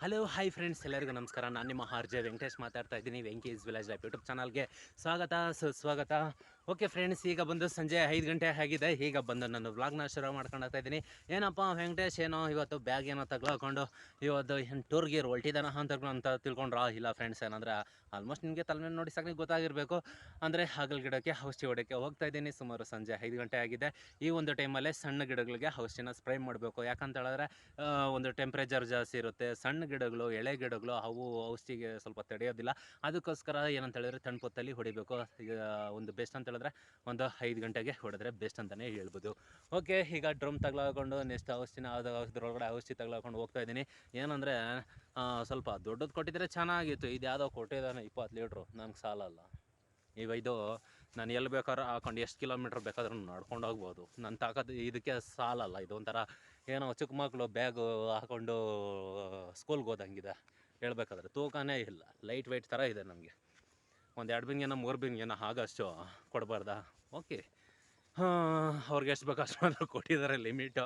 Hello hi friends ಎಲ್ಲರಿಗೂ ನಮಸ್ಕಾರ. ನಾನು ನಿಮ್ಮ ಆರ್ ವೆಂಕಟೇಶ್ ಮಾತಾಡ್ತಾ ಇದ್ದೀನಿ. ವೆಂಕೀಸ್ ವಿಲೇಜ್ ಲೈಫ್ ಯೂಟ್ಯೂಬ್ ಚಾನಲ್ಗೆ ಸ್ವಾಗತ. ಸುಸ್ವಾಗತ. ಓಕೆ ಫ್ರೆಂಡ್ಸ್ ಈಗ ಬಂದು ಸಂಜೆ ಐದು ಗಂಟೆ ಆಗಿದೆ. ಈಗ ಬಂದು ನಾನು ವ್ಲಾಗ್ನ ಶುರು ಮಾಡ್ಕೊಳ್ತಾ ಇದ್ದೀನಿ. ಏನಪ್ಪ, ವೆಂಕಟೇಶ್ ಏನೋ ಇವತ್ತು ಬ್ಯಾಗ್ ಏನೋ ತಗ್ಲಾಕೊಂಡು ಇವತ್ತು ಏನು ಟೂರ್ ಗೀರ್ ಹೊಲ್ಟಿದಾನ ಅಂತ ಅಂತ ತಿಳ್ಕೊಂಡ್ರಾ? ಇಲ್ಲ ಫ್ರೆಂಡ್ಸ್ ಏನಂದ್ರೆ ಆಲ್ಮೋಸ್ಟ್ ನಿಮಗೆ ತಲೆ ನೋಡಿ ಸಾಕು ಗೊತ್ತಾಗಿರಬೇಕು. ಅಂದರೆ ಹಾಗಲ್ ಗಿಡಕ್ಕೆ ಔಷಧಿ ಹೊಡೋಕ್ಕೆ ಹೋಗ್ತಾ ಇದ್ದೀನಿ. ಸುಮಾರು ಸಂಜೆ ಐದು ಗಂಟೆ ಆಗಿದೆ. ಈ ಒಂದು ಟೈಮಲ್ಲೇ ಸಣ್ಣ ಗಿಡಗಳಿಗೆ ಔಷಧಿನ ಸ್ಪ್ರೇ ಮಾಡಬೇಕು. ಯಾಕಂತ ಹೇಳಿದ್ರೆ ಒಂದು ಟೆಂಪ್ರೇಚರ್ ಜಾಸ್ತಿ ಇರುತ್ತೆ. ಸಣ್ಣ ಗಿಡಗಳು, ಎಳೆ ಗಿಡಗಳು, ಅವು ಔಷಧಿಗೆ ಸ್ವಲ್ಪ ತಡೆಯೋದಿಲ್ಲ. ಅದಕ್ಕೋಸ್ಕರ ಏನಂತ ಹೇಳಿದ್ರೆ ತಣ್ಣಪೊತ್ತಲ್ಲಿ ಹೊಡಿಬೇಕು. ಒಂದು ಬೆಸ್ಟ್ ಅಂತ ಹೇಳಿದ್ರೆ ಒಂದು ಐದು ಗಂಟೆಗೆ ಹೊಡೆದ್ರೆ ಬೆಸ್ಟ್ ಅಂತಲೇ ಹೇಳ್ಬೋದು. ಓಕೆ ಈಗ ಡ್ರಮ್ ತಗ್ಲಾಕೊಂಡು ನೆಕ್ಸ್ಟ್ ಔಷಧಿನ ಅದು ಒಳಗಡೆ ಔಷಧಿ ತಗ್ಲಾಕೊಂಡು ಹೋಗ್ತಾ ಇದ್ದೀನಿ. ಏನಂದರೆ ಸ್ವಲ್ಪ ದೊಡ್ಡದು ಕೊಟ್ಟಿದ್ರೆ ಚೆನ್ನಾಗಿತ್ತು. ಇದು ಯಾವುದೋ ಕೊಟ್ಟಿದ್ದಾನೆ ಇಪ್ಪತ್ತು ಲೀಟ್ರು. ನನಗೆ ಸಾಲಲ್ಲ. ಈಗ ಇದು, ನಾನು ಎಲ್ಲಿ ಬೇಕಾದ್ರೂ ಹಾಕೊಂಡು ಎಷ್ಟು ಕಿಲೋಮೀಟ್ರ್ ಬೇಕಾದ್ರೂ ನಡ್ಕೊಂಡು ಹೋಗ್ಬೋದು. ನನ್ನ ತಾಕತ್ತು ಇದಕ್ಕೆ ಸಾಲಲ್ಲ. ಇದು ಒಂಥರ ಏನೋ ಚಿಕ್ಕ ಮಕ್ಕಳು ಬ್ಯಾಗು ಹಾಕೊಂಡು ಸ್ಕೂಲ್ಗೆ ಹೋದಂಗಿದೆ. ಹೇಳ್ಬೇಕಾದ್ರೆ ತೂಕನೇ ಇಲ್ಲ. ಲೈಟ್ ವೆಯ್ಟ್ ಥರ ಇದೆ ನಮಗೆ. ಒಂದು ಎರಡು ಬಿಂಗೇನ, ಮೂರು ಬಿನ್ಗೇನೋ ಆಗಷ್ಟು ಕೊಡಬಾರ್ದಾ? ಓಕೆ ಅವ್ರಿಗೆ ಎಷ್ಟು ಬೇಕು ಅಷ್ಟು ಮಾತ್ರ ಕೊಟ್ಟಿದ್ದಾರೆ ಲಿಮಿಟು.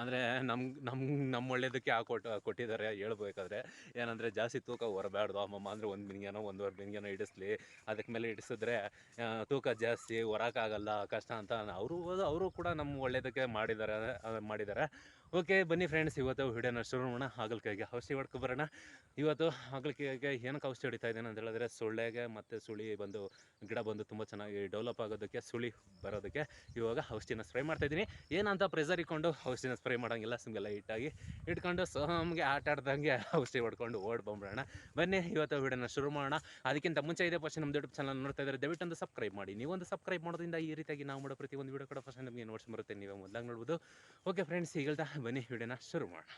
ಅಂದರೆ ನಮ್ಗೆ ನಮ್ಮ ನಮ್ಮ ಒಳ್ಳೇದಕ್ಕೆ ಆ ಕೊಟ್ಟು ಕೊಟ್ಟಿದ್ದಾರೆ ಹೇಳ್ಬೇಕಾದ್ರೆ. ಏನಂದರೆ ಜಾಸ್ತಿ ತೂಕ ಹೊರಬಾರ್ದು ಅಮ್ಮಮ್ಮ ಅಂದರೆ ಒಂದು ಬಿನ್ಗೇನೋ ಒಂದೂವರೆ ಬಿನ್ಗೇನೋ ಇಡಿಸ್ಲಿ. ಅದಕ್ಕೆ ಮೇಲೆ ಇಡಿಸಿದ್ರೆ ತೂಕ ಜಾಸ್ತಿ ಹೊರಕ್ಕಾಗಲ್ಲ ಕಷ್ಟ ಅಂತ ಅವರು ಅವರು ಕೂಡ ನಮ್ಮ ಒಳ್ಳೇದಕ್ಕೆ ಮಾಡಿದ್ದಾರೆ ಮಾಡಿದ್ದಾರೆ. ಓಕೆ, ಬನ್ನಿ ಫ್ರೆಂಡ್ಸ್ ಇವತ್ತು ವಿಡಿಯೋನ ಶುರು ಮಾಡೋಣ. ಹಾಗಲಕಾಯಿಗೆ ಔಷಧಿ ಹೊಡ್ಕೊ ಬರೋಣ. ಇವತ್ತು ಹಾಗಲಕಾಯಿಗೆ ಏನಕ್ಕೆ ಔಷಧಿ ಹೊಡಿತಾ ಇದ್ದೇನೆ ಅಂತ ಹೇಳಿದ್ರೆ ಸೊಳ್ಳೆಗೆ ಮತ್ತು ಸುಳಿ ಬಂದು, ಗಿಡ ಬಂದು ತುಂಬ ಚೆನ್ನಾಗಿ ಡೆವಲಪ್ ಆಗೋದಕ್ಕೆ, ಸುಳಿ ಬರೋದಕ್ಕೆ ಇವಾಗ ಔಷಧಿನ ಸ್ಪ್ರೇ ಮಾಡ್ತಾ ಇದ್ದೀನಿ. ಏನಂತ ಪ್ರೆಸರ್ ಇಟ್ಕೊಂಡು ಔಷಧಿನ ಸ್ಪ್ರೇ ಮಾಡೋಂಗಿಲ್ಲ ಸುಮ್ಮನೆ ಲೈಟಾಗಿ ಇಟ್ಕೊಂಡು ಸೋಮ್ಗೆ ಆಟ ಆಡ್ದಂಗೆ ಔಷಧಿ ಹೊಡ್ಕೊಂಡು ಓಡ್ ಬಂದ್ಬಿಡೋಣ ಬನ್ನಿ, ಇವತ್ತು ವಿಡಿಯೋನ ಶುರು ಮಾಡೋಣ. ಅದಕ್ಕಿಂತ ಮುಂಚೆ ಇದೆ ಫಸ್ಟ್ ನಮ್ಮ ಯೂಟ್ಯೂಬ್ ಚಾನಲ್ ನೋಡ್ತಾ ಇದ್ದಾರೆ ದಯವಿಟ್ಟು ಒಂದು ಸಬ್ಸ್ಕ್ರೈಬ್ ಮಾಡಿ. ನೀವೊಂದು ಸಬ್ಸ್ಕ್ರೈಬ್ ಮಾಡೋದ್ರಿಂದ ಈ ರೀತಿಯಾಗಿ ನಾವು ಮಾಡೋ ಪ್ರತಿ ಒಂದು ವಿಡಿಯೋ ಕೂಡ ಫಸ್ಟ್ ನಮಗೆ ನೋಟ್ಸ್ ಬರುತ್ತೆ. ನೀವೇ ಮೊದಲಾಗಿ ನೋಡ್ಬೋದು. ಓಕೆ ಫ್ರೆಂಡ್ಸ್ ಈಗ ಬನ್ನಿ ವಿಡಿಯೋನ ಶುರು ಮಾಡೋಣ.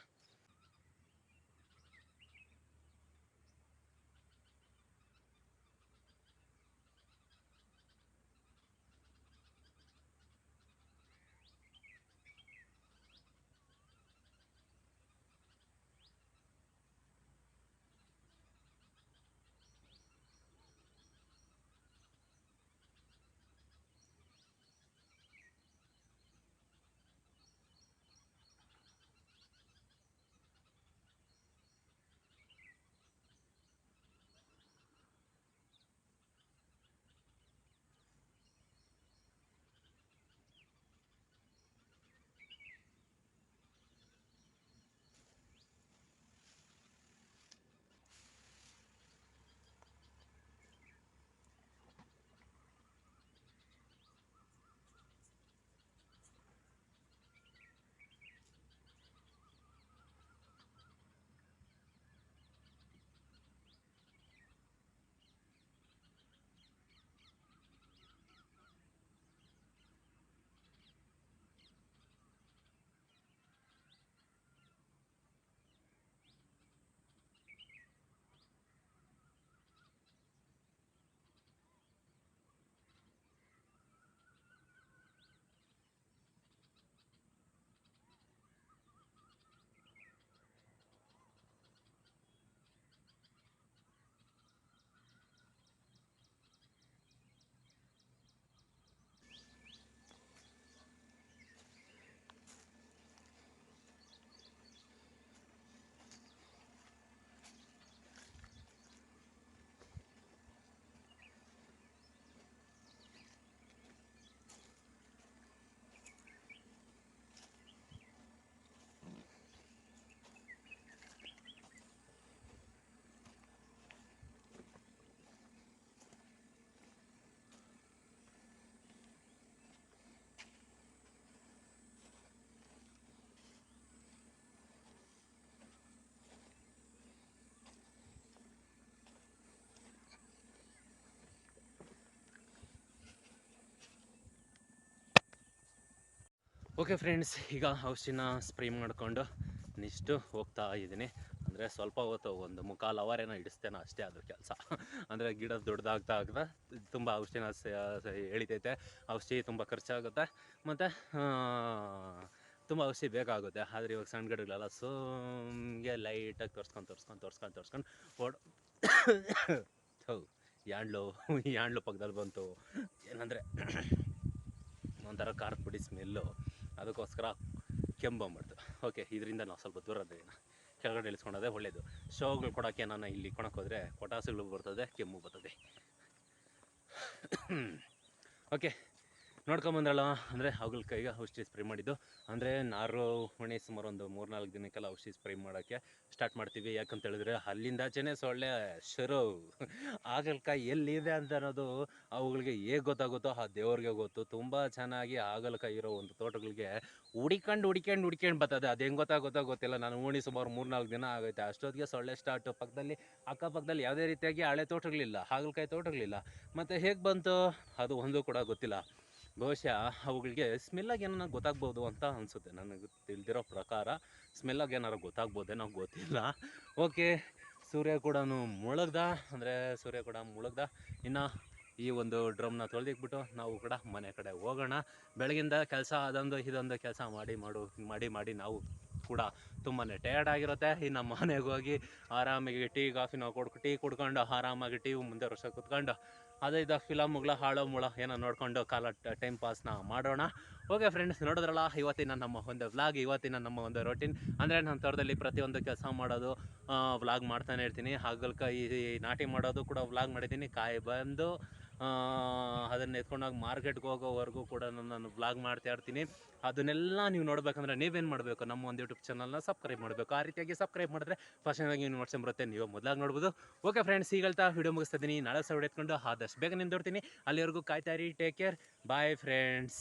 ಓಕೆ ಫ್ರೆಂಡ್ಸ್ ಈಗ ಔಷಧಿನ ಸ್ಪ್ರೇ ಮಾಡಿಕೊಂಡು ನೆಕ್ಸ್ಟು ಹೋಗ್ತಾ ಇದ್ದೀನಿ. ಅಂದರೆ ಸ್ವಲ್ಪ ಹೊತ್ತು ಒಂದು ಮುಕ್ಕಾಲು ಅವರ್ ಏನೋ ಹಿಡಿಸ್ತೇನೋ ಅಷ್ಟೇ ಅದು ಕೆಲಸ. ಅಂದರೆ ಗಿಡ ದೊಡ್ಡದಾಗ್ತಾ ಆಗ್ತಾ ತುಂಬ ಔಷಧಿನ ಎಳಿತೈತೆ. ಔಷಧಿ ತುಂಬ ಖರ್ಚಾಗುತ್ತೆ. ಮತ್ತು ತುಂಬ ಔಷಧಿ ಬೇಕಾಗುತ್ತೆ. ಆದರೆ ಇವಾಗ ಸಣ್ಣ ಗಿಡಗಳೆಲ್ಲ ಸುಮ್ಗೆ ಲೈಟಾಗಿ ತೋರಿಸ್ಕೊಂಡು ತೋರಿಸ್ಕೊಂಡು ತೋರಿಸ್ಕೊಂಡು ತೋರಿಸ್ಕೊಂಡು ಓಡ್ ಹೌ ಯಾಂಡ್ಲು ಯಾಂಡ್ಲು ಪಕ್ಕದಲ್ಲಿ ಬಂತು. ಏನಂದರೆ ಒಂಥರ ಖಾರದ ಪುಡಿ ಸ್ಮೆಲ್ಲು ಅದಕ್ಕೋಸ್ಕರ ಕೆಂಬಂಬಿಡ್ತು ಓಕೆ ಇದರಿಂದ ನಾವು ಸ್ವಲ್ಪ ದೂರ ಇದ್ದೀವಿ ಕೆಳಗಡೆ ಇಳಿಸ್ಕೊಂಡೋದೆ ಒಳ್ಳೇದು. ಶೋಗಳು ಕೊಡೋಕ್ಕೆ ನಾನು ಇಲ್ಲಿ ಕೊಣಕ್ಕೆ ಹೋದರೆ ಪೊಟಾಸುಗಳು ಬರ್ತದೆ, ಕೆಮ್ಮು ಬರ್ತದೆ. ಓಕೆ ನೋಡ್ಕೊಂಬಂದ್ರಲ್ಲ, ಅಂದರೆ ಕೈಗೆ ಔಷಧಿ ಸ್ಪ್ರೇ ಮಾಡಿದ್ದು. ಅಂದರೆ ನಾರು ಹೊಣೆ ಸುಮಾರು ಒಂದು ಮೂರು ನಾಲ್ಕು ದಿನಕ್ಕೆಲ್ಲ ಔಷಧಿ ಸ್ಪ್ರೇ ಮಾಡೋಕ್ಕೆ ಸ್ಟಾರ್ಟ್ ಮಾಡ್ತೀವಿ. ಯಾಕಂತ ಹೇಳಿದ್ರೆ ಅಲ್ಲಿಂದಾಚೆನೇ ಸೊಳ್ಳೆ ಶರು. ಹಾಗಲಕಾಯಿ ಎಲ್ಲಿದೆ ಅಂತ ಅನ್ನೋದು ಅವುಗಳಿಗೆ ಹೇಗೆ ಗೊತ್ತಾಗುತ್ತೋ ಆ ದೇವ್ರಿಗೆ ಗೊತ್ತು. ತುಂಬ ಚೆನ್ನಾಗಿ ಹಾಗಲಕಾಯಿ ಇರೋ ಒಂದು ತೋಟಗಳಿಗೆ ಹುಡಿಕೊಂಡು ಹುಡಿಕೊಂಡು ಹುಡ್ಕೊಂಡು ಬರ್ತದೆ. ಅದು ಹೆಂಗೆ ಗೊತ್ತಾಗುತ್ತೋ ಗೊತ್ತಿಲ್ಲ. ನಾನು ಓಣಿ ಸುಮಾರು ಮೂರು ನಾಲ್ಕು ದಿನ ಆಗೈತೆ. ಅಷ್ಟೊತ್ತಿಗೆ ಸೊಳ್ಳೆ ಸ್ಟಾರ್ಟ್ ಪಕ್ಕದಲ್ಲಿ, ಅಕ್ಕಪಕ್ಕದಲ್ಲಿ ಯಾವುದೇ ರೀತಿಯಾಗಿ ಹಳೆ ತೋಟಗಳಿಲ್ಲ. ಹಾಗಲಕಾಯಿ ತೋಟಗಳಿಲ್ಲ. ಮತ್ತು ಹೇಗೆ ಬಂತು? ಅದು ಒಂದು ಕೂಡ ಗೊತ್ತಿಲ್ಲ. ಬಹುಶಃ ಅವುಗಳಿಗೆ ಸ್ಮೆಲ್ಲಾಗಿ ಏನಾರ ಗೊತ್ತಾಗ್ಬೋದು ಅಂತ ಅನಿಸುತ್ತೆ. ನನಗೆ ತಿಳಿದಿರೋ ಪ್ರಕಾರ ಸ್ಮೆಲ್ಲಾಗಿ ಏನಾರು ಗೊತ್ತಾಗ್ಬೋದೇನೋ ಗೊತ್ತಿಲ್ಲ. ಓಕೆ ಸೂರ್ಯ ಕೂಡ ಮುಳುಗ್ದ. ಅಂದರೆ ಸೂರ್ಯ ಕೂಡ ಮುಳುಗ್ದ. ಇನ್ನು ಈ ಒಂದು ಡ್ರಮ್ನ ತೊಳೆದಿಕ್ಬಿಟ್ಟು ನಾವು ಕೂಡ ಮನೆ ಕಡೆ ಹೋಗೋಣ. ಬೆಳಗಿಂದ ಕೆಲಸ ಅದೊಂದು, ಇದೊಂದು ಕೆಲಸ ಮಾಡಿ, ಮಾಡು, ಮಾಡಿ ಮಾಡಿ ನಾವು ಕೂಡ ತುಂಬಾ ಟಯರ್ಡ್ ಆಗಿರುತ್ತೆ. ಇನ್ನು ಮನೆಗೆ ಹೋಗಿ ಆರಾಮಾಗಿ ಟೀ, ಕಾಫಿ ನಾವು ಕೊಡ್ಕೊ, ಟೀ ಕುಡ್ಕೊಂಡು ಆರಾಮಾಗಿ ಟಿ ಮುಂದೆ ವರ್ಷ ಕುತ್ಕೊಂಡು ಅದೇ ಇದು ಫಿಲಮ್ಗಳ ಹಾಳೋ ಮುಳ ಏನೋ ನೋಡ್ಕೊಂಡು ಕಾಲ ಟೈಮ್ ಪಾಸ್ನ ಮಾಡೋಣ. ಓಕೆ ಫ್ರೆಂಡ್ಸ್ ನೋಡಿದ್ರಲ್ಲ, ಇವತ್ತಿನ ನಮ್ಮ ಒಂದು ವ್ಲಾಗ್ ಇವತ್ತಿನ ನಮ್ಮ ಒಂದು ರೊಟೀನ್ ಅಂದರೆ ನಮ್ಮ ತೋಟದಲ್ಲಿ ಪ್ರತಿಯೊಂದು ಕೆಲಸ ಮಾಡೋದು ವ್ಲಾಗ್ ಮಾಡ್ತಾನೆ ಇರ್ತೀನಿ. ಹಾಗಲ್ಕಾಯಿ ನಾಟಿ ಮಾಡೋದು ಕೂಡ ವ್ಲಾಗ್ ಮಾಡಿದ್ದೀನಿ. ಕಾಯಿ ಬಂದು ಅದನ್ನು ಎತ್ಕೊಂಡೋಗಿ ಮಾರ್ಕೆಟ್ಗೆ ಹೋಗೋವರೆಗೂ ಕೂಡ ನಾನು ಬ್ಲಾಗ್ ಮಾಡ್ತಾ ಇರ್ತೀನಿ. ಅದನ್ನೆಲ್ಲ ನೀವು ನೋಡಬೇಕಂದ್ರೆ ನೀವೇನು ಮಾಡಬೇಕು? ನಮ್ಮ ಒಂದು ಯೂಟ್ಯೂಬ್ ಚಾನಲ್ನ ಸಬ್ಸ್ಕ್ರೈಬ್ ಮಾಡಬೇಕು. ಆ ರೀತಿಯಾಗಿ ಸಬ್ಸ್ಕ್ರೈಬ್ ಮಾಡಿದ್ರೆ ಫಸ್ಟ್ ನೀವು ನೋಡ್ಸ್ಕೊಂಡ್ ಬರುತ್ತೆ. ನೀವು ಮೊದಲಾಗಿ ನೋಡ್ಬೋದು. ಓಕೆ ಫ್ರೆಂಡ್ಸ್ ಈಗಲ್ತಾ ವಿಡಿಯೋ ಮುಗಿಸ್ತಾ ಇದ್ದೀನಿ. ನಾಳೆ ಸೌಡ್ ಎತ್ಕೊಂಡು ಆದಷ್ಟು ಬೇಗ ನಿಂದೋಡ್ತೀನಿ ಅಲ್ಲಿವರೆಗೂ ಕಾಯ್ತಾ ಇರಿ. Take care bye friends